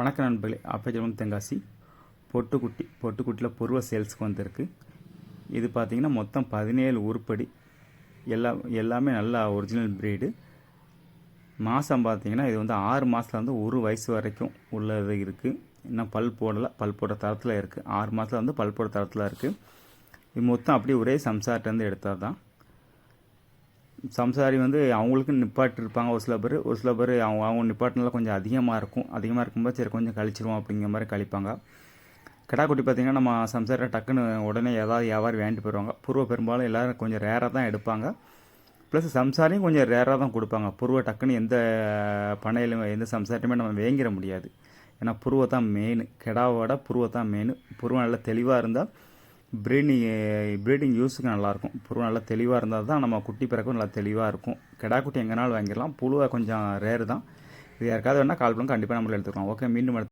வணக்கம் நண்பர்களே அப்பஜலம் தென்காசி பொட்டுக்குட்டி பொட்டுக்குட்டியில் பொருவ சேல்ஸுக்கு வந்திருக்கு. இது பார்த்திங்கன்னா மொத்தம் பதினேழு உருப்படி. எல்லா எல்லாமே நல்லா ஒரிஜினல் ப்ரீடு மாதம் பார்த்திங்கன்னா இது வந்து ஆறு மாதத்துல வந்து ஒரு வயசு வரைக்கும் உள்ளது இருக்குது இன்னும் பல் போடலை பல் போடுற தரத்தில் இருக்குது ஆறு மாதத்துல வந்து பல் போடுற தரத்தில் இருக்குது இது மொத்தம் அப்படியே ஒரே சம்சார்ட்டேருந்து எடுத்தது தான் சம்சாரி வந்து அவங்களுக்கும் நிப்பாட்டிருப்பாங்க. ஒரு சில பேர் ஒரு சில பேர் அவங்க அவங்க நிப்பாட்டினால கொஞ்சம் அதிகமாக இருக்கும். அதிகமாக இருக்கும்போது சரி கொஞ்சம் கழிச்சிருவோம் அப்படிங்கிற மாதிரி கழிப்பாங்க. கிடாக்குட்டி பார்த்திங்கன்னா நம்ம சம்சாரி டக்குன்னு உடனே ஏதாவது வியாபாரம் வேண்டி போயிடுவாங்க பூர்வ பெரும்பாலும் எல்லோரும் கொஞ்சம் ரேராக தான் எடுப்பாங்க. ப்ளஸ் சம்சாரியும் கொஞ்சம் ரேராக தான் கொடுப்பாங்க. புருவ டக்குன்னு எந்த பனையிலும் எந்த சம்சாரியுமே நம்ம வேங்கிற முடியாது. ஏன்னா புருவை தான் மெயின் கிடாவோட புருவை தான் மெயின் புருவம் நல்லா தெளிவாக இருந்தால் ப்ரீடிங் ப்ரீடிங் யூஸுக்கு நல்லாயிருக்கும். புருவம் நல்லா தெளிவாக இருந்தால் தான் நம்ம குட்டி பிறக்கும் நல்லா தெளிவாக இருக்கும். கிடா குட்டி எங்கேனாலும் வாங்கிடலாம். புழுவை கொஞ்சம் ரேரு தான். இது யாருக்காவது வேணால் கால் பண்ணுங்க. கண்டிப்பாக நம்மள எடுத்துக்கலாம். ஓகே மீண்டும் அடுத்த